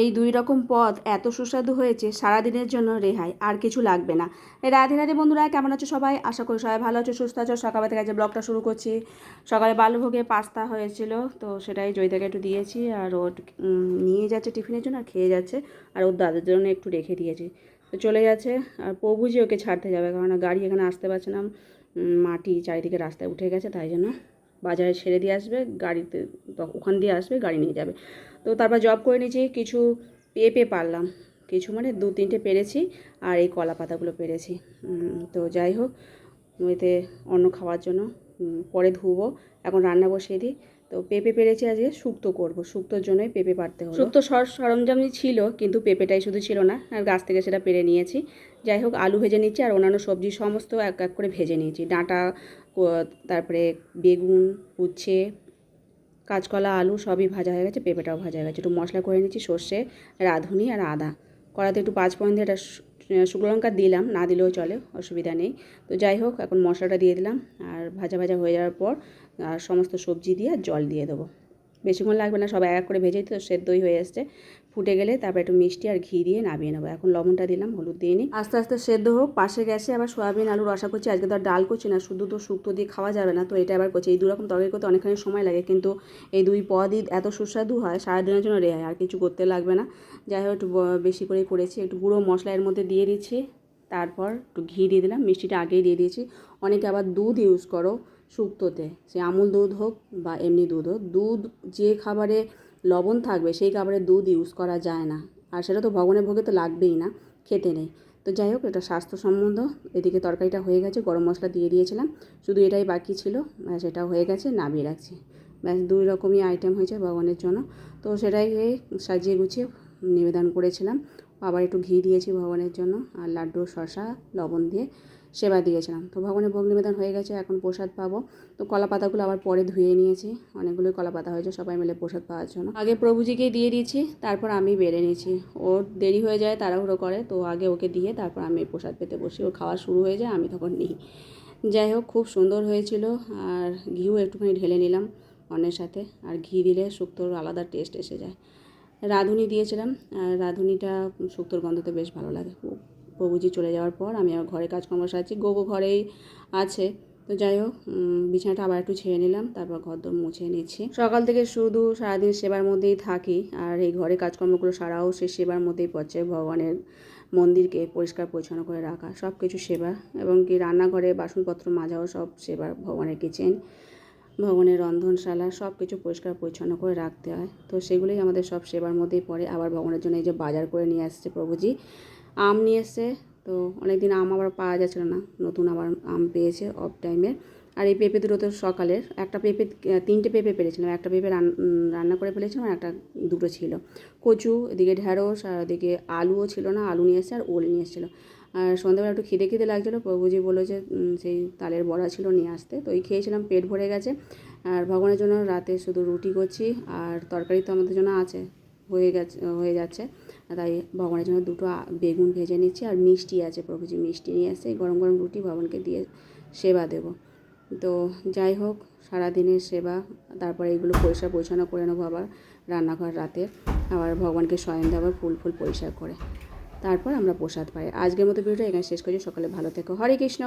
এই দুই রকম পদ এত সুস্বাদু হয়েছে, সারাদিনের জন্য রেহাই, আর কিছু লাগবে না। রাধে রাধে বন্ধুরা, কেমন আছো সবাই? আশা করি সবাই ভালো আছো, সুস্থ আছো। সকালে থেকে আজকে ব্লগটা শুরু করছি, সকালে বাল্যভোগে পাস্তা হয়েছিল, তো সেটাই জয়িতাকে একটু দিয়েছি, আর ও নিয়ে যাচ্ছে টিফিনের জন্য আর খেয়ে যাচ্ছে, আর ওর দাদার জন্য একটু রেখে দিয়েছি। তো চলে যাচ্ছে, আর প্রভুজি ওকে ছাড়তে যাবে কারণ গাড়ি এখানে আসতে পারছে না মাটি চারিদিকে রাস্তায় উঠে গেছে, তাই জন্য বাজারে ছেড়ে দিয়ে আসবে, গাড়িতে ওখান দিয়ে আসবে, গাড়ি নিয়ে যাবে। তো তারপর জব করে নিয়েছি কিছু পেয়ে পেয়ে পারলাম। কিছু মানে দু তিনটে পেরেছি আর এই কলা পাতাগুলো পেরেছি। তো যাই হোক, এতে অন্য খাওয়ার জন্য পরে ধুবো, এখন রান্না বসিয়ে দিই। তো পেঁপে পেরেছি আজকে, শুক্তো করব। শুক্তোর জন্যই পেঁপে পারতে হলো। শুক্তো সর সরঞ্জামই ছিল, কিন্তু পেঁপেটাই শুধু ছিল না। আর গাছ থেকে সেটা পেরে নিয়েছি। যাই হোক, আলু ভেজে নিচ্ছি আর অন্যান্য সবজি সমস্ত এক এক করে ভেজে নিয়েছি। ডাঁটা তারপরে বেগুন, উচ্ছে, কাঁচকলা, আলু সবই ভাজা হয়ে গেছে, পেঁপেটাও ভাজা হয়ে গেছে। একটু মশলা করে নিচ্ছি, সর্ষে, রাঁধুনি আর আদা। কড়াতে একটু পাঁচ পয়েন্ট দিয়ে একটা শু- শুকনো লঙ্কা দিলাম, না দিলেও চলে, অসুবিধা নেই। তো যাই হোক, এখন মশলাটা দিয়ে দিলাম, আর ভাজা ভাজা হয়ে যাওয়ার পর, আর সমস্ত সবজি দিয়ে জল দিয়ে দেবো। বেশিক্ষণ লাগবে না, সব এক করে ভেজেই তো সেদ্ধই হয়ে এসছে ফুটে গেলে তারপর একটু মিষ্টি আর ঘি দিয়ে নামিয়ে নেব। এখন লবণটা দিলাম, হলুদ দিয়ে নিই আস্তে আস্তে সেদ্ধ হোক, পাশে গ্যাসে আবার সয়াবিন আলু রসা করছি আজকে তো আর ডাল করছি না, শুধু তো শুক্তো দিয়ে খাওয়া যাবে না, তো এটা আবার করছি। এই দু রকম তরকারি করতে অনেকখানি সময় লাগে, কিন্তু এই দুই পদই এত সুস্বাদু হয়, সারাদিনের জন্য রেহাই, আর কিছু করতে লাগবে না। যাই হোক, একটু বেশি করেই করেছি, একটু গুঁড়ো মশলা এর মধ্যে দিয়ে দিচ্ছি। তারপর একটু ঘি দিয়ে দিলাম, মিষ্টিটা আগেই দিয়ে দিয়েছি। অনেকে আবার দুধ ইউজ করো শুক্তোতে, সে আমুল দুধ হোক বা এমনি দুধ হোক, দুধ যে খাবারে লবণ থাকবে, সেই খাবারে দুধ ইউজ করা যায় না। আর সেটা তো ভগবানের ভোগে তো লাগবেই না, খেতে নেই। তো যাই হোক, এটা স্বাস্থ্য সম্বন্ধ, এদিকে তরকারিটা হয়ে গেছে, গরম মশলা দিয়ে দিয়েছিলাম। শুধু এটাই বাকি ছিল সেটা হয়ে গেছে, নামিয়ে রাখছি। ব্যাস দুই রকমই আইটেম হয়েছে ভগবানের জন্য। তো সেটাই সাজিয়ে গুছিয়ে নিবেদন করেছিলাম। আবার একটু ঘি দিয়েছি ভগবানের জন্য আর লাড্ডু শশা লবণ দিয়ে সেবা দিয়েছিলাম। তো ভগবানের ভোগ নিবেদন হয়ে গেছে, এখন প্রসাদ পাবো। তো কলা পাতাগুলো আবার পরে ধুয়ে নিয়েছি। অনেকগুলোই কলা পাতা হয়েছে, সবাই মিলে প্রসাদ পাওয়ার জন্য। আগে প্রভুজিকে দিয়ে দিয়েছি, তারপর আমি বেড়ে নিয়েছি। ওর দেরি হয়ে যায়, তাড়াহুড়ো করে, তো আগে ওকে দিয়ে তারপর আমি প্রসাদ পেতে বসি। ওর খাওয়া শুরু হয়ে যায়, আমি তখন নিই। যাই হোক, খুব সুন্দর হয়েছিল আর ঘিও একটুখানি ঢেলে নিলাম অন্যের সাথে। আর ঘি দিলে শুক্তোর আলাদা টেস্ট এসে যায়। রাঁধুনি দিয়েছিলাম, আর রাঁধুনিটা শুক্তোর গন্ধতে বেশ ভালো লাগে। প্রভুজি চলে যাওয়ার পর আমি আমার ঘরে কাজকর্ম সারছি, গোগো ঘরেই আছে। তো যাই হোক বিছানাটা আবার একটু ছেড়ে নিলাম, তারপর ঘর দর মুছে নিচ্ছি। সকাল থেকে শুধু সারাদিন সেবার মধ্যেই থাকি, আর এই ঘরে কাজকর্মগুলো সারাও সে সেবার মধ্যেই পড়ছে ভগবানের মন্দিরকে পরিষ্কার পরিচ্ছন্ন করে রাখা সব কিছু সেবা। এবং কি রান্নাঘরে বাসনপত্র মাজাও সব সেবা ভগবানের কিচেন। ভগবানের রন্ধনশালা সব কিছু পরিষ্কার পরিচ্ছন্ন করে রাখতে হয়। তো সেগুলোই আমাদের সব সেবার মধ্যেই পড়ে। আবার ভগবানের জন্য এই যে বাজার করে নিয়ে আসছে প্রভুজি। আম নিয়ে এসছে। তো অনেক দিন আম আবার পাওয়া যাচ্ছিল না। নতুন আবার আম পেয়েছে অফ টাইমের আর এই পেঁপে দুটো তো সকালের। একটা পেঁপে তিনটে পেঁপে পেরেছিলাম। একটা পেঁপে রান- রান্না করে ফেলেছিলাম আর একটা দুটো ছিল। কচু, এদিকে ঢ্যাঁড়স আর ওদিকে আলুও ছিল না। আলু নিয়ে এসছে আর ওল নিয়ে এসেছিল। আর সন্ধ্যাবেলা একটু খিদে খিদে লাগছিল, প্রভুজি বলল যে সেই তালের বড়া ছিল নিয়ে আসতে। তো ওই খেয়েছিলাম, পেট ভরে গেছে। আর ভগবানের জন্য রাতে শুধু রুটি করছি, আর তরকারি তো আমাদের জন্য আছে, হয়ে গেছে, হয়ে যাচ্ছে। তাই ভগবানের জন্য দুটো বেগুন ভেজে নিচ্ছি, আর মিষ্টি আছে, প্রভুজি মিষ্টি নিয়ে এসে গরম গরম রুটি ভগবানকে দিয়ে সেবা দেবো। তো যাই হোক, সারাদিনের সেবা, তারপরে এগুলো পরিষ্কার পরিচ্ছন্ন করে নেব আবার রান্নাঘর রাতে। আবার ভগবানকে শয়ন দেবো ফুল ফুল পরিষ্কার করে। তারপর আমরা প্রসাদ পাই। আজকের মতো ভিডিওটা এখানে শেষ করছি। সকালে ভালো থেকো। হরে কৃষ্ণ!